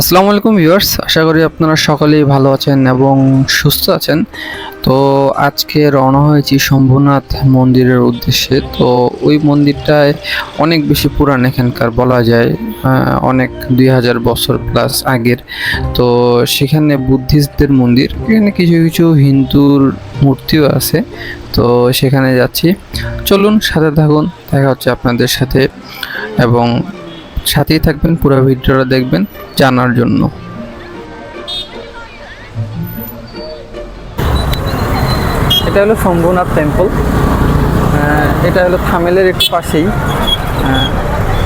আসসালামু আলাইকুম ভিউয়ার্স, আশা করি আপনারা সকলেই ভালো আছেন এবং সুস্থ আছেন। তো আজকে রওনা হয়েছি শম্ভুনাথ মন্দিরের উদ্দেশ্যে। তো ওই মন্দিরটায় অনেক বেশি পুরান এখানকার বলা যায় অনেক দুই হাজার বছর প্লাস আগের। তো সেখানে বুদ্ধিস্টদের মন্দির, এখানে কিছু কিছু হিন্দুর মূর্তিও আছে। তো সেখানে যাচ্ছি। চলুন সাথে থাকুন, দেখা হচ্ছে আপনাদের সাথে। এবং সাথেই থাকবেন পুরো ভিডিওটা দেখবেন জানার জন্য। এটা হলো শম্ভুনাথ টেম্পল এটা হলো থামেলের একটু পাশেই।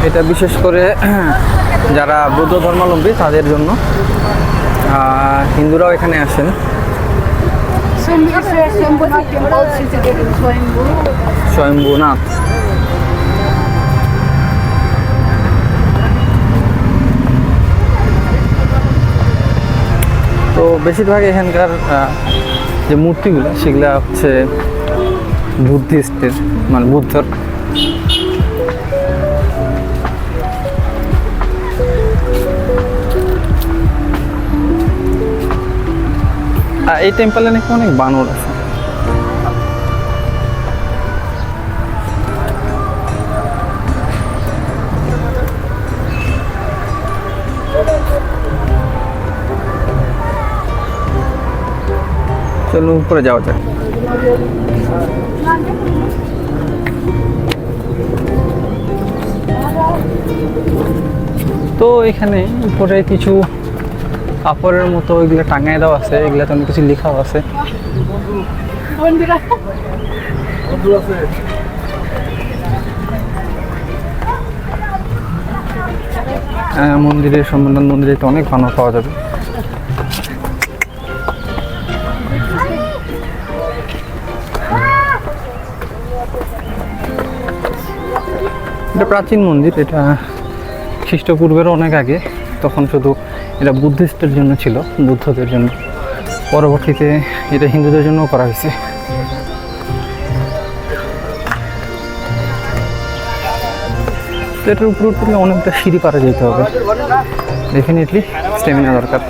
এটা বিশেষ করে যারা বৌদ্ধ ধর্মাবলম্বী তাদের জন্য। হিন্দুরাও এখানে আসেন. স্বয়ম্ভুনাথ। তো বেশিরভাগ এখানকার যে মূর্তিগুলো, সেগুলো হচ্ছে বুদ্ধিস্টের মানে বুদ্ধর। এই টেম্পলে নাকি অনেক বানর আছে। চলুন উপরে যাওয়া যাক। তো এখানে উপরে কিছু কাপড়ের মতো এগুলো টাঙায় দেওয়া আছে এগুলাতে অনেক কিছু লেখাও আছে। মন্দিরের সম্বন্ধ মন্দিরে তো অনেক বানর পাওয়া যাবে। এটা প্রাচীন মন্দির, এটা খ্রিস্টপূর্বের অনেক আগে, তখন শুধু এটা বুদ্ধিস্টের জন্য ছিল, বুদ্ধদের জন্য। পরবর্তীতে এটা হিন্দুদের জন্য করা হয়েছে। এটার উপরে উঠতে অনেকটা সিঁড়ি পারে যেতে হবে। ডেফিনেটলি স্টেমিনা দরকার।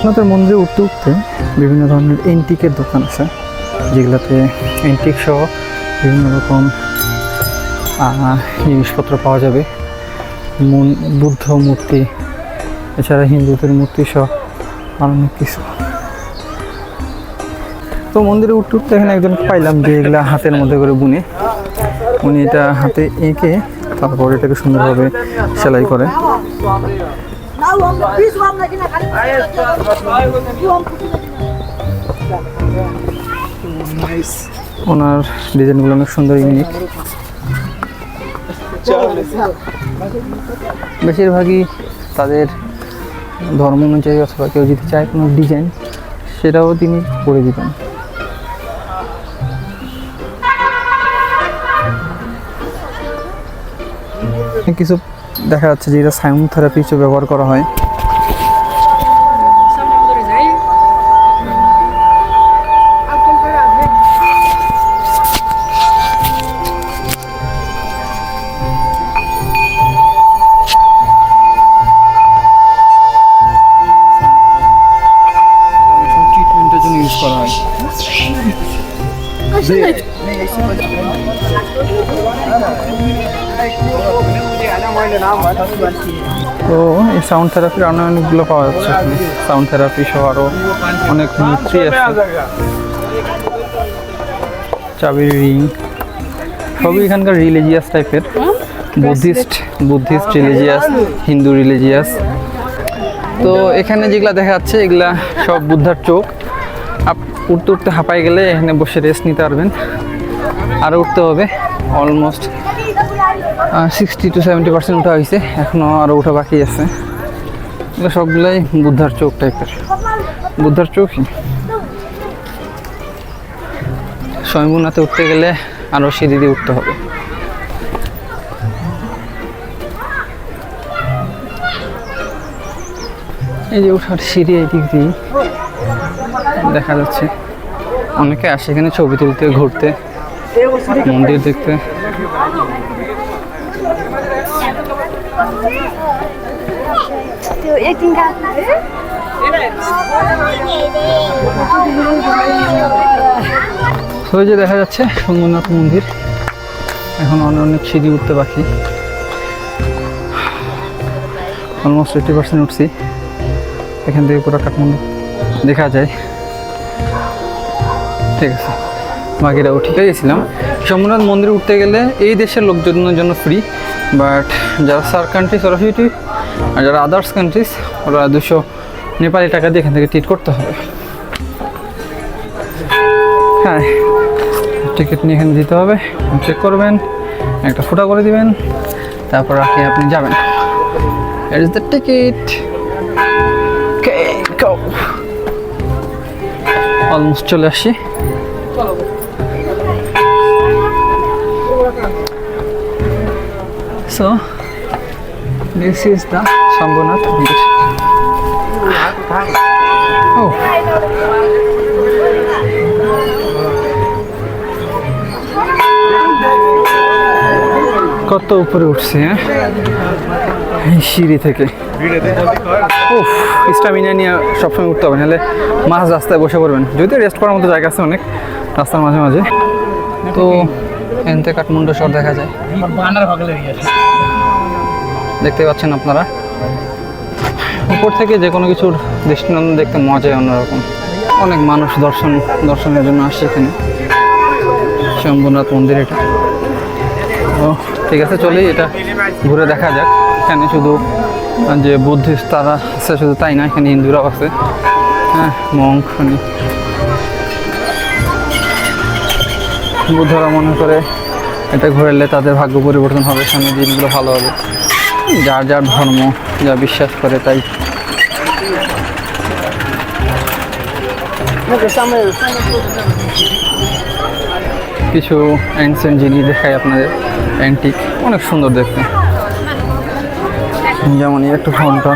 আপনাদের মন্দিরে উঠতে উঠতে বিভিন্ন ধরনের এন্টিকের দোকান আছে, যেগুলোতে এন্টিক সহ বিভিন্ন রকম জিনিসপত্র পাওয়া যাবে। মন, বুদ্ধ মূর্তি, এছাড়া হিন্দুদের মূর্তি সহ অনেক কিছু। তো মন্দিরে উঠতে উঠতে এখানে একজন পাইলাম যে এগুলা হাতের মধ্যে করে বুনে। উনি এটা হাতে এঁকে তারপর এটাকে সুন্দরভাবে সেলাই করে। ওনার ডিজাইনগুলো অনেক সুন্দর ইউনিক বেশিরভাগই তাদের ধর্ম অনুযায়ী অথবা কেউ যদি চায় কোনো ডিজাইন সেটাও তিনি করে দিবেন। কিছু দেখা যাচ্ছে যে এটা সাইমোথেরাপি হিসেবে ব্যবহার করা হয়। সাউন্ড থেরাপির অনেকগুলো পাওয়া যাচ্ছে সাউন্ড থেরাপি সহ আরও অনেক মিস্ত্রি আছে। চাবির রিং সবই এখানকার রিলিজিয়াস টাইপের Buddhist Buddhist religious Hindu religious তো এখানে যেগুলা দেখা যাচ্ছে এগুলা সব বুদ্ধার চোখ। আপ উঠতে উঠতে হাঁপাই গেলে এখানে বসে রেস্ট নিতে পারবেন। আরও উঠতে হবে। Almost sixty to seventy percent উঠা হয়েছে। এখনও আরও উঠা বাকি আছে। এগুলো সবগুলাই বুদ্ধার চোখ টাইপের বুদ্ধার চোখই। স্বয়ংবুনাতে উঠতে গেলে আরও সিঁড়ি দিয়ে উঠতে হবে। এই যে ওঠার সিঁড়ি এই দিক দিয়ে দেখা যাচ্ছে। অনেকে আসে এখানে ছবি তুলতে, ঘুরতে, মন্দির দেখতে। Eating cat. তো ওই যে দেখা যাচ্ছে সঙ্গনাথ মন্দির। এখন অনেক অনেক সিঁড়ি উঠতে বাকি। অলমোস্ট এইটি পার্সেন্ট উঠছি। এখান থেকে পুরো কাঠমান্ডু দেখা যায়। ঠিক আছে। বাকিটা উঠে গেছিলাম। সোমনাথ মন্দিরে উঠতে গেলে এই দেশের লোকজনের জন্য ফ্রি বাট যারা সার কান্ট্রি ওরা ফ্রি আর যারা আদার্স কান্ট্রিজ ওরা দুশো নেপালি টাকা দিয়ে এখান থেকে টিট করতে হবে। হ্যাঁ টিকিট নিয়ে এখানে দিতে হবে চেক করবেন একটা ফোটা করে দিবেন তারপর রাখি আপনি যাবেন। Is the ticket. Okay, almost চলে আসি। So, this is the Shambhunath Mandir. Oh, কত উপরে উঠছে হ্যাঁ? সিঁড়ি থেকে। উফ স্টামিনা নিয়ে সবসময় উঠতে হবে নাহলে মাঝ রাস্তায় বসে পড়বেন। যদি রেস্ট করার মতো জায়গা আছে অনেক রাস্তার মাঝে মাঝে। তো থেকে কাঠমান্ডু শহর দেখা যায়। দেখতে পাচ্ছেন আপনারা? উপর থেকে যে কোনো কিছুর দৃষ্টিনন্দন দেখতে মজাই অন্যরকম। অনেক মানুষ দর্শন, দর্শনের জন্য আসছে এখানে। শম্ভুনাথ মন্দির এটা। ও, ঠিক আছে চলি এটা ঘুরে দেখা যাক। এখানে শুধু যে বুদ্ধিস্ট তারা আছে, শুধু তাই না, এখানে হিন্দুরাও আছে। হ্যাঁ মঙ্ক বুদ্ধরা মনে করে এটা ঘুরলে তাদের ভাগ্য পরিবর্তন হবে সামনে দিনগুলো ভালো হবে। যার যার ধর্ম যা বিশ্বাস করে তাই। কিছু অ্যান্সেন্ট জিনিস দেখাই আপনাদের অ্যান্টিক অনেক সুন্দর দেখতে। যেমন একটা ঘণ্টা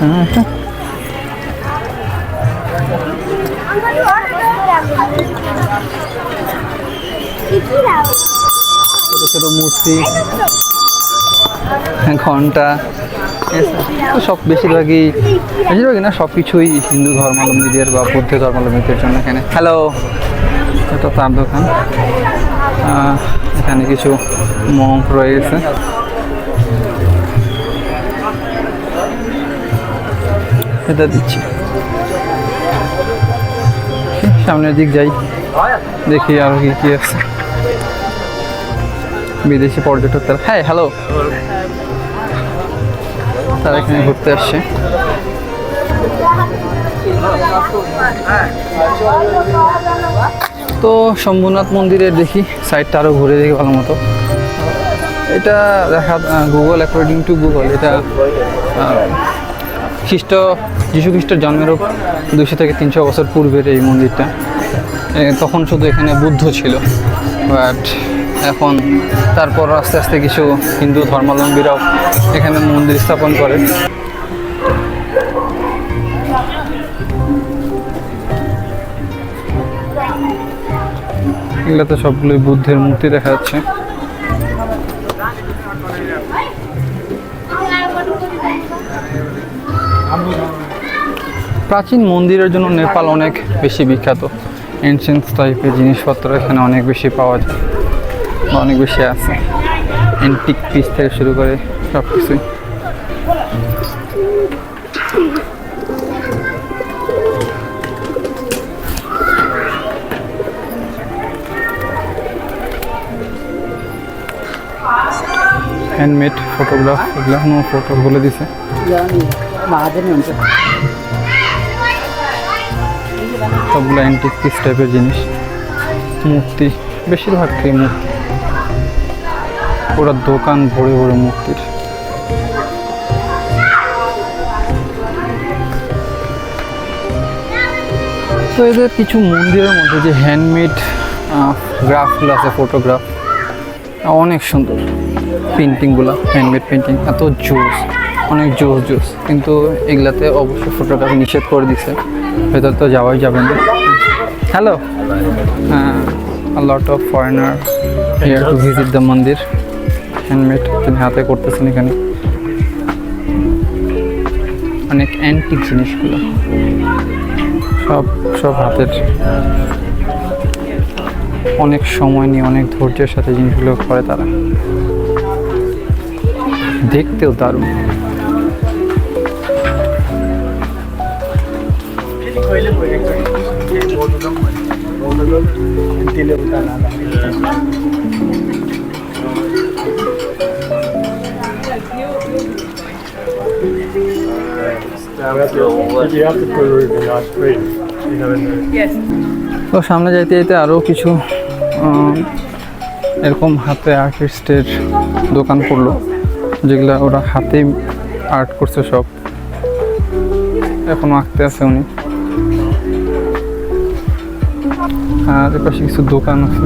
হ্যাঁ, একটা ছোটো মূর্তি, ঘণ্টা সব বেশিরভাগই বেশিরভাগই না, সব কিছুই হিন্দু ধর্মাবলম্বীদের বা বৌদ্ধ ধর্মাবলম্বীদের জন্য এখানে। হ্যালো এটা তার দোকান এখানে কিছু মঙ্ক রয়েছে। এটা দিচ্ছি। সামনের দিক যাই, দেখি আরও কি কি আছে। বিদেশি পর্যটক তারা হ্যাঁ হ্যালো তারা এখানে ঘুরতে আসছে। তো শম্ভুনাথ মন্দিরের দেখি সাইডটা আরও ঘুরে দেখি ভালো মতো। এটা দেখা গুগল অ্যাকর্ডিং টু গুগল এটা খ্রিস্ট, যীশু খ্রিস্টের জন্মেরও দুশো থেকে তিনশো বছর পূর্বের এই মন্দিরটা। তখন শুধু এখানে বুদ্ধ ছিল বাট এখন তারপর আস্তে আস্তে কিছু হিন্দু ধর্মাবলম্বীরাও এখানে মন্দির স্থাপন করে। এগুলোতে সবগুলোই বুদ্ধের মূর্তি দেখা যাচ্ছে। প্রাচীন মন্দিরের জন্য নেপাল অনেক বেশি বিখ্যাত। এনশিয়েন্ট টাইপের জিনিসপত্র এখানে অনেক বেশি পাওয়া যায়। অনেক বেশি আছে। এন্টিক পিস থেকে শুরু করে সব কিছুই হ্যান্ডমেড ফটোগ্রাফ এগুলো ফটো বলে দিছে। সবগুলো অ্যান্টিক পিস টাইপের জিনিস। মূর্তি বেশিরভাগটাই মূর্তি। পুরো দোকান ভরে ভরে মূর্তির তো এদের কিছু মন্দিরের মধ্যে যে হ্যান্ডমেড গ্রাফগুলো আছে ফটোগ্রাফ অনেক সুন্দর। পেন্টিংগুলো হ্যান্ডমেড পেন্টিং এত জোস অনেক জোস জোস কিন্তু এগুলাতে অবশ্যই ফটোগ্রাফি নিষেধ করে দিছে। ভেতর তো যাওয়াই যাবে না। Hello a lot of foreigner here to visit the mandir handmade তিনি হাতে করতেছেন এখানে অনেক অ্যান্টিক জিনিসগুলো সব সব হাতের অনেক সময় নিয়ে অনেক ধৈর্যের সাথে জিনিসগুলো করে তারা দেখতেও দারুণ Did তো সামনে যাইতে যাইতে আরও কিছু আহ, এরকম হাতে আর্টিস্টের দোকান পড়ল যেগুলা ওরা হাতে আর্ট করছে সব। এখনও আঁকতে আছে উনি। আর এর পাশে কিছু দোকান আছে।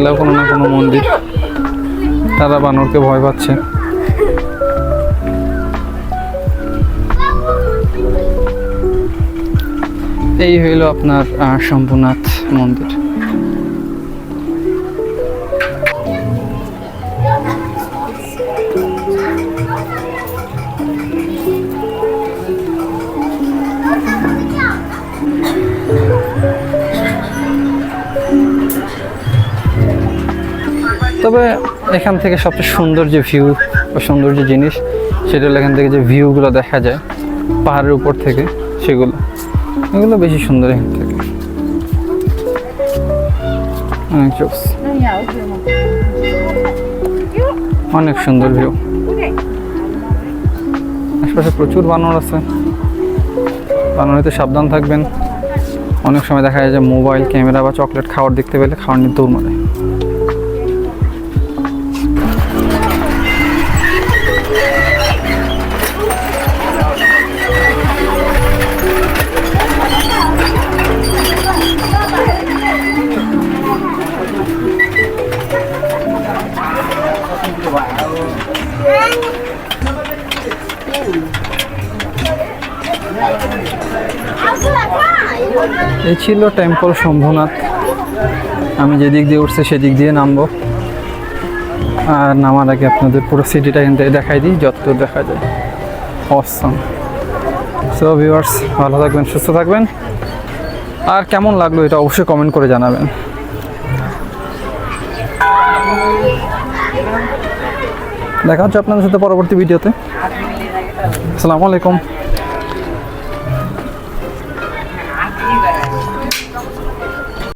এগুলা কোনো না কোনো মন্দির। তারা বানরকে ভয় পাচ্ছে। এই হইল আপনার শম্ভুনাথ মন্দির। তবে এখান থেকে সবচেয়ে সুন্দর যে ভিউ বা সুন্দর যে জিনিস, সেটা হলো এখান থেকে যে ভিউগুলো দেখা যায় পাহাড়ের উপর থেকে, সেগুলো। এগুলো বেশি সুন্দর এখান থেকে। অনেক অনেক সুন্দর ভিউ আশপাশে প্রচুর বানর আছে। বানরিতে সাবধান থাকবেন। অনেক সময় দেখা যায় যে মোবাইল ক্যামেরা বা চকলেট খাওয়ার দেখতে পেলে খাওয়ার নিয়ে দৌড় মারে। এই ছিল টেম্পল শম্ভুনাথ আমি যেদিক দিয়ে উঠছি সেদিক দিয়ে নামবো। আর নামার আগে আপনাদের পুরো সিটিটা থেকে দেখাই দিই, যতদূর দেখা যায়। অসম সো ভিউয়ার্স ভালো থাকবেন, সুস্থ থাকবেন। আর কেমন লাগল এটা অবশ্যই কমেন্ট করে জানাবেন। দেখা হচ্ছে আপনাদের সাথে পরবর্তী ভিডিওতে। আসসালামু আলাইকুম।